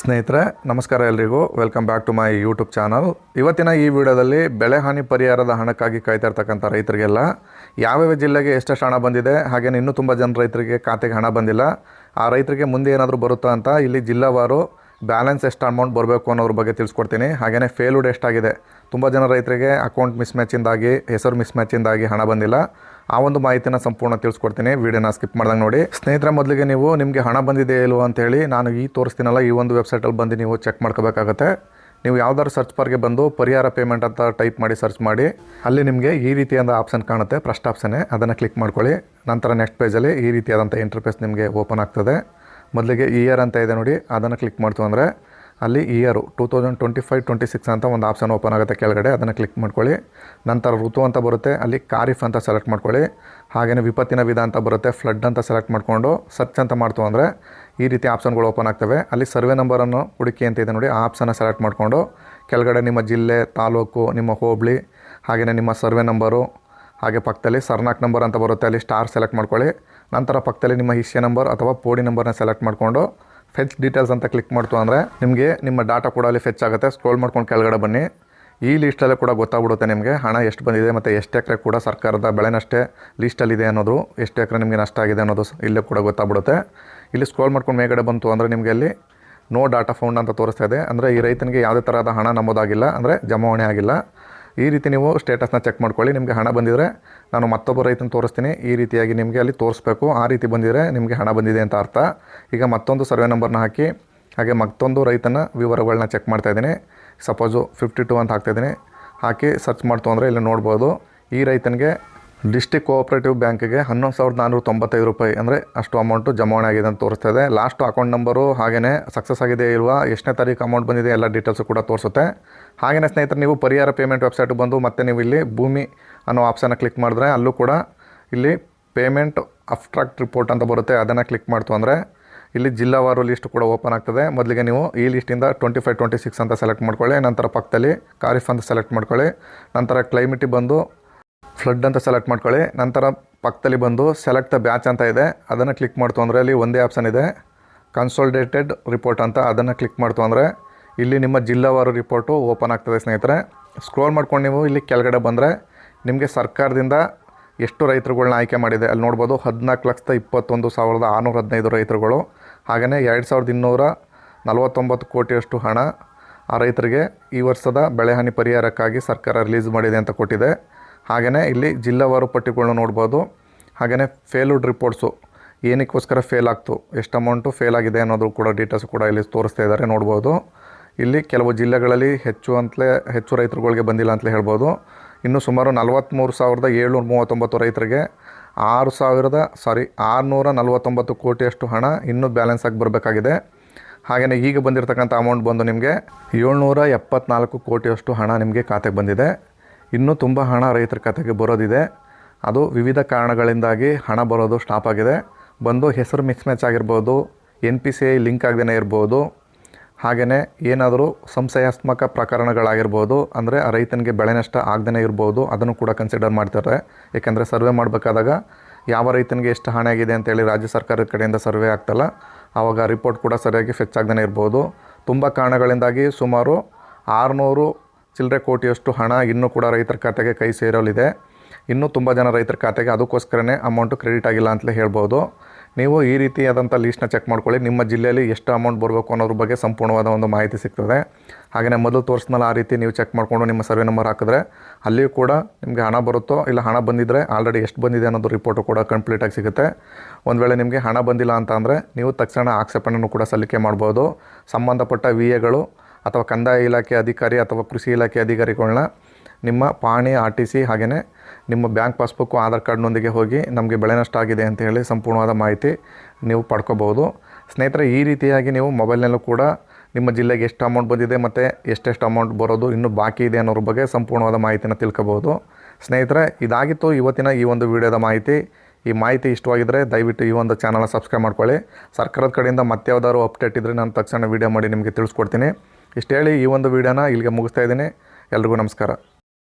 ಸ್ನೇಹಿತರೆ, ನಮಸ್ಕಾರ ಎಲ್ರಿಗೂ. Welcome back to my YouTube channel ಇವತ್ತಿನ ಈ ವಿಡಿಯೋದಲ್ಲಿ ಬೆಳೆ ಹಾನಿ ಪರಿಹಾರದ ಹಣಕ್ಕಾಗಿ ಕಾಯ್ತಾ ಇರ್ತಕ್ಕಂಥ ರೈತರಿಗೆಲ್ಲ ಯಾವ್ಯಾವ ಜಿಲ್ಲೆಗೆ ಎಷ್ಟೆಷ್ಟು ಹಣ ಬಂದಿದೆ, ಹಾಗೇನೆ ಇನ್ನೂ ತುಂಬ ಜನ ರೈತರಿಗೆ ಖಾತೆಗೆ ಹಣ ಬಂದಿಲ್ಲ. ಆ ರೈತರಿಗೆ ಮುಂದೆ ಏನಾದರೂ ಬರುತ್ತಾ ಅಂತ ಇಲ್ಲಿ ಜಿಲ್ಲಾವಾರು ಬ್ಯಾಲೆನ್ಸ್ ಎಷ್ಟು ಅಮೌಂಟ್ ಬರಬೇಕು ಅನ್ನೋದ್ರ ಬಗ್ಗೆ ತಿಳಿಸ್ಕೊಡ್ತೀನಿ. ಹಾಗೆಯೇ ಫೇಲ್ಡ್ ಎಷ್ಟಾಗಿದೆ, ತುಂಬ ಜನ ರೈತರಿಗೆ ಅಕೌಂಟ್ ಮಿಸ್ ಮ್ಯಾಚಿಂದಾಗಿ ಹೆಸರು ಮಿಸ್ ಮ್ಯಾಚಿಂದಾಗಿ ಹಣ ಬಂದಿಲ್ಲ. ಆ ಒಂದು ಮಾಹಿತಿನ ಸಂಪೂರ್ಣ ತಿಳಿಸ್ಕೊಡ್ತೀನಿ. ವಿಡಿಯೋನ ಸ್ಕಿಪ್ ಮಾಡ್ದಂಗೆ ನೋಡಿ. ಸ್ನೇಹಿತರ, ಮೊದಲಿಗೆ ನೀವು ನಿಮಗೆ ಹಣ ಬಂದಿದೆ ಅಂತ ಹೇಳಿ ನಾನು ಈ ತೋರಿಸ್ತೀನಲ್ಲ, ಈ ಒಂದು ವೆಬ್ಸೈಟಲ್ಲಿ ಬಂದು ನೀವು ಚೆಕ್ ಮಾಡ್ಕೋಬೇಕಾಗತ್ತೆ. ನೀವು ಯಾವ್ದಾದ್ರು ಸರ್ಚ್ ಬಾರ್ಗೆ ಬಂದು ಪರಿಹಾರ ಪೇಮೆಂಟ್ ಅಂತ ಟೈಪ್ ಮಾಡಿ ಸರ್ಚ್ ಮಾಡಿ. ಅಲ್ಲಿ ನಿಮಗೆ ಈ ರೀತಿಯಾದ ಆಪ್ಷನ್ ಕಾಣುತ್ತೆ ಫಸ್ಟ್ ಆಪ್ಷನ್ನೇ ಅದನ್ನು ಕ್ಲಿಕ್ ಮಾಡ್ಕೊಳ್ಳಿ. ನಂತರ ನೆಕ್ಸ್ಟ್ ಪೇಜಲ್ಲಿ ಈ ರೀತಿಯಾದಂಥ ಇಂಟರ್ಫೇಸ್ ನಿಮಗೆ ಓಪನ್ ಆಗ್ತದೆ. ಮೊದಲಿಗೆ ಇಯರ್ ಅಂತ ಇದೆ ನೋಡಿ, ಅದನ್ನು ಕ್ಲಿಕ್ ಮಾಡ್ತು ಅಂದರೆ ಅಲ್ಲಿ year two thousand twenty five twenty six ಅಂತ ಒಂದು ಆಪ್ಷನ್ ಓಪನ್ ಆಗುತ್ತೆ ಕೆಳಗಡೆ. ಅದನ್ನು ಕ್ಲಿಕ್ ಮಾಡ್ಕೊಳ್ಳಿ. ನಂತರ ಋತು ಅಂತ ಬರುತ್ತೆ. ಅಲ್ಲಿ ಖಾರಿಫ್ ಅಂತ ಸೆಲೆಕ್ಟ್ ಮಾಡ್ಕೊಳ್ಳಿ. ಹಾಗೆಯೇ ವಿಪತ್ತಿನ ವಿಧ ಅಂತ ಬರುತ್ತೆ. ಫ್ಲಡ್ ಅಂತ ಸೆಲೆಕ್ಟ್ ಮಾಡಿಕೊಂಡು ಸರ್ಚ್ ಅಂತ ಮಾಡ್ತು ಅಂದರೆ ಈ ರೀತಿ ಆಪ್ಷನ್ಗಳು ಓಪನ್ ಆಗ್ತವೆ. ಅಲ್ಲಿ ಸರ್ವೆ ನಂಬರನ್ನು ಹುಡುಕಿ ಅಂತ ಇದೆ ನೋಡಿ. ಆ ಆಪ್ಷನ್ನ ಸೆಲೆಕ್ಟ್ ಮಾಡಿಕೊಂಡು ಕೆಳಗಡೆ ನಿಮ್ಮ ಜಿಲ್ಲೆ, ತಾಲೂಕು, ನಿಮ್ಮ ಹೋಬಳಿ ಹಾಗೆಯೇ ನಿಮ್ಮ ಸರ್ವೆ ನಂಬರು ಹಾಗೆ ಪಕ್ಕದಲ್ಲಿ ಸರ್ನಾಕ್ ನಂಬರ್ ಅಂತ ಬರುತ್ತೆ. ಅಲ್ಲಿ ಸ್ಟಾರ್ ಸೆಲೆಕ್ಟ್ ಮಾಡ್ಕೊಳ್ಳಿ. ನಂತರ ಪಕ್ಕದಲ್ಲಿ ನಿಮ್ಮ ಹಿಸ್ಸೆ ನಂಬರ್ ಅಥವಾ ಪೋಡಿ ನಂಬರ್ನ ಸೆಲೆಕ್ಟ್ ಮಾಡಿಕೊಂಡು ಫೆಚ್ ಡೀಟೇಲ್ಸ್ ಅಂತ ಕ್ಲಿಕ್ ಮಾಡ್ತು ಅಂದರೆ ನಿಮಗೆ ನಿಮ್ಮ ಡಾಟಾ ಕೂಡ ಅಲ್ಲಿ ಫೆಚ್ ಆಗುತ್ತೆ. ಸ್ಕ್ರೋಲ್ ಮಾಡ್ಕೊಂಡು ಕೆಳಗಡೆ ಬನ್ನಿ. ಈ ಲೀಸ್ಟಲ್ಲೇ ಕೂಡ ಗೊತ್ತಾಗ್ಬಿಡುತ್ತೆ ನಿಮಗೆ ಹಣ ಎಷ್ಟು ಬಂದಿದೆ ಮತ್ತು ಎಷ್ಟು ಎಕರೆ ಕೂಡ ಸರ್ಕಾರದ ಬೆಳೆನಷ್ಟೇ ಲೀಸ್ಟಲ್ಲಿದೆ ಅನ್ನೋದು, ಎಷ್ಟು ಎಕರೆ ನಿಮಗೆ ನಷ್ಟ ಆಗಿದೆ ಅನ್ನೋದು ಇಲ್ಲೇ ಕೂಡ ಗೊತ್ತಾಗ್ಬಿಡುತ್ತೆ. ಇಲ್ಲಿ ಸ್ಕ್ರೋಲ್ ಮಾಡ್ಕೊಂಡು ಮೇಲ್ಗಡೆ ಬಂತು ಅಂದರೆ ನಿಮಗೆ ಅಲ್ಲಿ ನೋ ಡಾಟಾ ಫೌಂಡ್ ಅಂತ ತೋರಿಸ್ತಾ ಇದೆ. ಅಂದರೆ ಈ ರೈತನಿಗೆ ಯಾವುದೇ ಥರದ ಹಣ ನಂಬೋದಾಗಿಲ್ಲ ಅಂದರೆ ಜಮಾವಣೆ ಆಗಿಲ್ಲ. ಈ ರೀತಿ ನೀವು ಸ್ಟೇಟಸ್ನ ಚೆಕ್ ಮಾಡ್ಕೊಳ್ಳಿ. ನಿಮಗೆ ಹಣ ಬಂದಿದ್ರೆ ನಾನು ಮತ್ತೊಬ್ಬ ರೈತನ ತೋರಿಸ್ತೀನಿ. ಈ ರೀತಿಯಾಗಿ ನಿಮಗೆ ಅಲ್ಲಿ ತೋರಿಸ್ಬೇಕು. ಆ ರೀತಿ ಬಂದಿದ್ರೆ ನಿಮಗೆ ಹಣ ಬಂದಿದೆ ಅಂತ ಅರ್ಥ. ಈಗ ಮತ್ತೊಂದು ಸರ್ವೆ ನಂಬರ್ನ ಹಾಕಿ, ಹಾಗೆ ಮತ್ತೊಂದು ರೈತನ ವಿವರಗಳನ್ನ ಚೆಕ್ ಮಾಡ್ತಾ ಇದ್ದೀನಿ. ಸಪೋಸು ಫಿಫ್ಟಿ ಟು ಅಂತ ಹಾಕ್ತಾಯಿದ್ದೀನಿ ಹಾಕಿ ಸರ್ಚ್ ಮಾಡ್ತು ಅಂದರೆ ಇಲ್ಲಿ ನೋಡ್ಬೋದು. ಈ ರೈತನಿಗೆ ಡಿಸ್ಟಿಕ್ ಕೋಆಪರೇಟಿವ್ ಬ್ಯಾಂಕಿಗೆ ಹನ್ನೊಂದು ಸಾವಿರದ ನಾನ್ನೂರ ತೊಂಬತ್ತೈದು ರೂಪಾಯಿ ಅಂದರೆ ಅಷ್ಟು ಅಮೌಂಟು ಜಮಾವಣೆ ಆಗಿದೆ ಅಂತ ತೋರಿಸ್ತಾ ಇದೆ. ಲಾಸ್ಟ್ ಅಕೌಂಟ್ ನಂಬರು ಹಾಗೆಯೇ ಸಕ್ಸಸ್ ಆಗಿದೆ ಇಲ್ವಾ, ಎಷ್ಟನೇ ತಾರೀಕು ಅಮೌಂಟ್ ಬಂದಿದೆ ಎಲ್ಲ ಡೀಟೇಲ್ಸು ಕೂಡ ತೋರಿಸುತ್ತೆ. ಹಾಗೆಯೇ ಸ್ನೇಹಿತರೆ, ನೀವು ಪರಿಹಾರ ಪೇಮೆಂಟ್ ವೆಬ್ಸೈಟ್ ಬಂದು ಮತ್ತೆ ನೀವು ಇಲ್ಲಿ ಭೂಮಿ ಅನ್ನೋ ಆಪ್ಷನ್ನ ಕ್ಲಿಕ್ ಮಾಡಿದ್ರೆ ಅಲ್ಲೂ ಕೂಡ ಇಲ್ಲಿ ಪೇಮೆಂಟ್ ಅಫ್ಟ್ರಾಕ್ಟ್ ರಿಪೋರ್ಟ್ ಅಂತ ಬರುತ್ತೆ, ಅದನ್ನು ಕ್ಲಿಕ್ ಮಾಡ್ತು ಅಂದರೆ ಇಲ್ಲಿ ಜಿಲ್ಲಾವಾರು ಲಿಸ್ಟ್ ಕೂಡ ಓಪನ್ ಆಗ್ತದೆ. ಮೊದಲಿಗೆ ನೀವು ಈ ಲಿಸ್ಟಿಂದ ಟ್ವೆಂಟಿ ಫೈವ್ ಟ್ವೆಂಟಿ ಸಿಕ್ಸ್ ಅಂತ ಸೆಲೆಕ್ಟ್ ಮಾಡ್ಕೊಳ್ಳಿ, ನಂತರ ಪಕ್ಕದಲ್ಲಿ ಖಾರಿಫ್ ಅಂತ ಸೆಲೆಕ್ಟ್ ಮಾಡ್ಕೊಳ್ಳಿ, ನಂತರ ಕ್ಲೈಮೇಟಿಗೆ ಬಂದು ಫ್ಲಡ್ ಅಂತ ಸೆಲೆಕ್ಟ್ ಮಾಡ್ಕೊಳ್ಳಿ. ನಂತರ ಪಕ್ಕದಲ್ಲಿ ಬಂದು ಸೆಲೆಕ್ಟ್ ದ ಬ್ಯಾಚ್ ಅಂತ ಇದೆ. ಅದನ್ನು ಕ್ಲಿಕ್ ಮಾಡ್ತು ಅಂದರೆ ಅಲ್ಲಿ ಒಂದೇ ಆಪ್ಷನ್ ಇದೆ. ಕನ್ಸೋಲ್ಡೇಟೆಡ್ ರಿಪೋರ್ಟ್ ಅಂತ ಅದನ್ನು ಕ್ಲಿಕ್ ಮಾಡ್ತು ಅಂದರೆ ಇಲ್ಲಿ ನಿಮ್ಮ ಜಿಲ್ಲಾವಾರು ರಿಪೋರ್ಟು ಓಪನ್ ಆಗ್ತದೆ ಸ್ನೇಹಿತರೆ. ಸ್ಕ್ರೋಲ್ ಮಾಡ್ಕೊಂಡು ನೀವು ಇಲ್ಲಿ ಕೆಳಗಡೆ ಬಂದರೆ ನಿಮಗೆ ಸರ್ಕಾರದಿಂದ ಎಷ್ಟು ರೈತರುಗಳನ್ನ ಆಯ್ಕೆ ಮಾಡಿದೆ. ಅಲ್ಲಿ ನೋಡ್ಬೋದು ಹದಿನಾಲ್ಕು ಲಕ್ಷದ ಇಪ್ಪತ್ತೊಂದು ಸಾವಿರದ ಆರುನೂರ ಹದಿನೈದು ರೈತರುಗಳು. ಹಾಗೆಯೇ ಎರಡು ಸಾವಿರದ ಇನ್ನೂರ ನಲವತ್ತೊಂಬತ್ತು ಕೋಟಿಯಷ್ಟು ಹಣ ಆ ರೈತರಿಗೆ ಈ ವರ್ಷದ ಬೆಳೆಹಾನಿ ಪರಿಹಾರಕ್ಕಾಗಿ ಸರ್ಕಾರ ರಿಲೀಸ್ ಮಾಡಿದೆ ಅಂತ ಕೊಟ್ಟಿದೆ. ಹಾಗೆಯೇ ಇಲ್ಲಿ ಜಿಲ್ಲಾವಾರು ಪಟ್ಟಿಗಳನ್ನ ನೋಡ್ಬೋದು. ಹಾಗೆಯೇ ಫೇಲ್ಡ್ ರಿಪೋರ್ಟ್ಸು ಏನಕ್ಕೋಸ್ಕರ ಫೇಲ್ ಆಗ್ತು, ಎಷ್ಟು ಅಮೌಂಟು ಫೇಲ್ ಆಗಿದೆ ಅನ್ನೋದು ಕೂಡ ಡೀಟೇಲ್ಸ್ ಕೂಡ ಇಲ್ಲಿ ತೋರಿಸ್ತಾ ಇದ್ದಾರೆ ನೋಡ್ಬೋದು. ಇಲ್ಲಿ ಕೆಲವು ಜಿಲ್ಲೆಗಳಲ್ಲಿ ಹೆಚ್ಚು ಅಂತಲೇ, ಹೆಚ್ಚು ರೈತರುಗಳಿಗೆ ಬಂದಿಲ್ಲ ಅಂತಲೇ ಹೇಳ್ಬೋದು. ಇನ್ನು ಸುಮಾರು ನಲವತ್ತ್ಮೂರು ಸಾವಿರದ ಏಳ್ನೂರ ಮೂವತ್ತೊಂಬತ್ತು ರೈತರಿಗೆ ಆರು ಸಾವಿರದ ಸಾರಿ ಆರುನೂರ ನಲವತ್ತೊಂಬತ್ತು ಕೋಟಿಯಷ್ಟು ಹಣ ಇನ್ನೂ ಬ್ಯಾಲೆನ್ಸ್ ಆಗಿ ಬರಬೇಕಾಗಿದೆ. ಹಾಗೆಯೇ ಈಗ ಬಂದಿರತಕ್ಕಂಥ ಅಮೌಂಟ್ ಬಂದು ನಿಮಗೆ ಏಳ್ನೂರ ಎಪ್ಪತ್ನಾಲ್ಕು ಕೋಟಿಯಷ್ಟು ಹಣ ನಿಮಗೆ ಖಾತೆಗೆ ಬಂದಿದೆ. ಇನ್ನೂ ತುಂಬ ಹಣ ರೈತರ ಖಾತೆಗೆ ಬರೋದಿದೆ. ಅದು ವಿವಿಧ ಕಾರಣಗಳಿಂದಾಗಿ ಹಣ ಬರೋದು ಸ್ಟಾಪ್ ಆಗಿದೆ. ಬಂದು ಹೆಸರು ಮಿಕ್ಸ್ ಮ್ಯಾಚ್ ಆಗಿರ್ಬೋದು N P C I link ಆಗದೇ ಇರ್ಬೋದು ಹಾಗೆಯೇ ಏನಾದರೂ ಸಂಶಯಾತ್ಮಕ ಪ್ರಕರಣಗಳಾಗಿರ್ಬೋದು, ಅಂದರೆ ರೈತನಿಗೆ ಬೆಳೆ ನಷ್ಟ ಆಗದೇ ಇರ್ಬೋದು, ಅದನ್ನು ಕೂಡ ಕನ್ಸಿಡರ್ ಮಾಡ್ತಾರೆ. ಏಕೆಂದರೆ ಸರ್ವೆ ಮಾಡಬೇಕಾದಾಗ ಯಾವ ರೈತನಿಗೆ ಎಷ್ಟು ಹಾನಿ ಆಗಿದೆ ಅಂತೇಳಿ ರಾಜ್ಯ ಸರ್ಕಾರದ ಕಡೆಯಿಂದ ಸರ್ವೆ ಆಗ್ತಲ್ಲ, ಆವಾಗ ರಿಪೋರ್ಟ್ ಕೂಡ ಸರಿಯಾಗಿ ಫೆಚ್ ಆಗದೇ ಇರ್ಬೋದು. ತುಂಬ ಕಾರಣಗಳಿಂದಾಗಿ ಸುಮಾರು ಆರುನೂರು ಚಿಲ್ಲರೆ ಕೋಟಿಯಷ್ಟು ಹಣ ಇನ್ನೂ ಕೂಡ ರೈತರ ಖಾತೆಗೆ ಕೈ ಸೇರಲಿದೆ. ಇನ್ನೂ ತುಂಬ ಜನ ರೈತರ ಖಾತೆಗೆ ಅದಕ್ಕೋಸ್ಕರನೇ ಅಮೌಂಟು ಕ್ರೆಡಿಟ್ ಆಗಿಲ್ಲ ಅಂತಲೇ ಹೇಳ್ಬೋದು. ನೀವು ಈ ರೀತಿಯಾದಂಥ ಲೀಸ್ಟ್ನ ಚೆಕ್ ಮಾಡ್ಕೊಳ್ಳಿ. ನಿಮ್ಮ ಜಿಲ್ಲೆಯಲ್ಲಿ ಎಷ್ಟು ಅಮೌಂಟ್ ಬರಬೇಕು ಅನ್ನೋದ್ರ ಬಗ್ಗೆ ಸಂಪೂರ್ಣವಾದ ಒಂದು ಮಾಹಿತಿ ಸಿಗ್ತದೆ. ಹಾಗೆಯೇ ಮೊದಲು ತೋರಿಸ್ನಲ್ಲ ಆ ರೀತಿ ನೀವು ಚೆಕ್ ಮಾಡಿಕೊಂಡು ನಿಮ್ಮ ಸರ್ವೆ ನಂಬರ್ ಹಾಕಿದ್ರೆ ಅಲ್ಲಿಯೂ ಕೂಡ ನಿಮಗೆ ಹಣ ಬರುತ್ತೋ ಇಲ್ಲ ಹಣ ಬಂದಿದ್ದರೆ ಆಲ್ರೆಡಿ ಎಷ್ಟು ಬಂದಿದೆ ಅನ್ನೋದು ರಿಪೋರ್ಟು ಕೂಡ ಕಂಪ್ಲೀಟಾಗಿ ಸಿಗುತ್ತೆ. ಒಂದು ವೇಳೆ ನಿಮಗೆ ಹಣ ಬಂದಿಲ್ಲ ಅಂತ ನೀವು ತಕ್ಷಣ ಆಕ್ಷೇಪಣೆಯನ್ನು ಕೂಡ ಸಲ್ಲಿಕೆ ಮಾಡ್ಬೋದು. ಸಂಬಂಧಪಟ್ಟ ವಿ ಎಗಳು ಅಥವಾ ಕಂದಾಯ ಇಲಾಖೆ ಅಧಿಕಾರಿ ಅಥವಾ ಕೃಷಿ ಇಲಾಖೆ ಅಧಿಕಾರಿಗಳನ್ನ ನಿಮ್ಮ ಪಾಣಿ ಆರ್ ಟಿ ಸಿ ಹಾಗೆಯೇ ನಿಮ್ಮ ಬ್ಯಾಂಕ್ ಪಾಸ್ಬುಕ್ಕು, ಆಧಾರ್ ಕಾರ್ಡ್ನೊಂದಿಗೆ ಹೋಗಿ ನಮಗೆ ಬೆಳೆ ನಷ್ಟ ಆಗಿದೆ ಅಂತ ಹೇಳಿ ಸಂಪೂರ್ಣವಾದ ಮಾಹಿತಿ ನೀವು ಪಡ್ಕೋಬೋದು. ಸ್ನೇಹಿತರೆ, ಈ ರೀತಿಯಾಗಿ ನೀವು ಮೊಬೈಲ್ನಲ್ಲೂ ಕೂಡ ನಿಮ್ಮ ಜಿಲ್ಲೆಗೆ ಎಷ್ಟು ಅಮೌಂಟ್ ಬಂದಿದೆ ಮತ್ತು ಎಷ್ಟೆಷ್ಟು ಅಮೌಂಟ್ ಬರೋದು, ಇನ್ನೂ ಬಾಕಿ ಇದೆ ಅನ್ನೋದ್ರ ಬಗ್ಗೆ ಸಂಪೂರ್ಣವಾದ ಮಾಹಿತಿನ ತಿಳ್ಕೊಬೋದು. ಸ್ನೇಹಿತರೆ, ಇದಾಗಿತ್ತು ಇವತ್ತಿನ ಈ ಒಂದು ವಿಡಿಯೋದ ಮಾಹಿತಿ. ಈ ಮಾಹಿತಿ ಇಷ್ಟವಾಗಿದ್ದರೆ ದಯವಿಟ್ಟು ಈ ಒಂದು ಚಾನಲ್ನ ಸಬ್ಸ್ಕ್ರೈಬ್ ಮಾಡ್ಕೊಳ್ಳಿ. ಸರ್ಕಾರದ ಕಡೆಯಿಂದ ಮತ್ತೆ ಯಾವುದಾದ್ರು ಅಪ್ಡೇಟ್ ಇದ್ದರೆ ನಾನು ತಕ್ಷಣ ವೀಡಿಯೋ ಮಾಡಿ ನಿಮಗೆ ತಿಳಿಸ್ಕೊಡ್ತೀನಿ. ಇಷ್ಟು ಹೇಳಿ ಈ ಒಂದು ವಿಡಿಯೋನ ಇಲ್ಲಿಗೆ ಮುಗಿಸ್ತಾ ಇದ್ದೀನಿ. ಎಲ್ರಿಗೂ ನಮಸ್ಕಾರ.